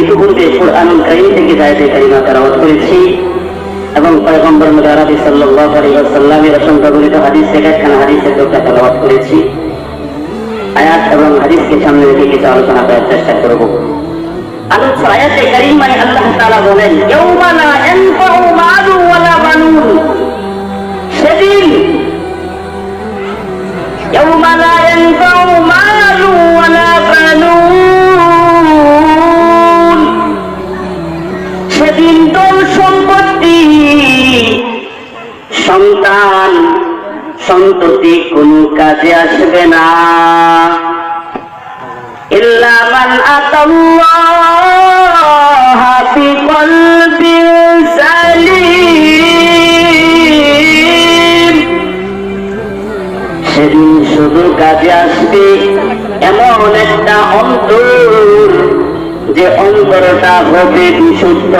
ইতিপূর্বে কোরআনুল কারিম থেকে জায়গায় কারিমা তেলাওয়াত করেছি। এবং পয়গম্বর মুদারাবি সাল্লাহ আলিয়াসাল্লামের অসংখ্যগুলিত হাদিস থেকে একখানা হাদিসের দোকা তেলাওয়াত করেছি। আয়াত এবং হাদিসকে সামনে রেখে কিছু আলোচনা করার চেষ্টা করব। মানে সেদিন সন্ততি কোন কাজে আসবে না। সেদিন শুধু কাজে আসবে এমন একটা অন্তর, যে অন্তরটা হবে বিশুদ্ধ।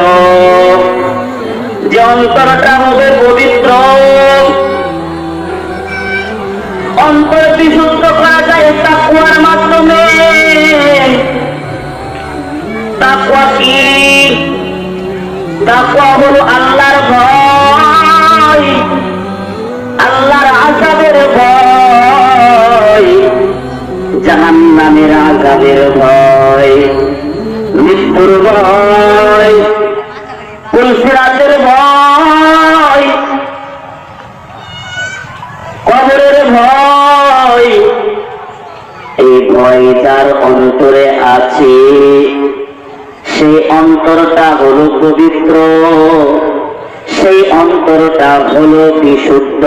যে অন্তরটা হবে পবিত্র। তাকুয়া কি? তাকুয়া হলো আল্লাহর ভয়। আল্লাহর আজাবের ভয়। জাহান নামের আজাবের ভয়। মৃত্যুর ভয়। পুলসিরাতের ভয়। কবরের ভয়। এই ভয় যার অন্তরে আছে। সেই অন্তরটা হলো পবিত্র সেই অন্তরটা হলো বিশুদ্ধ।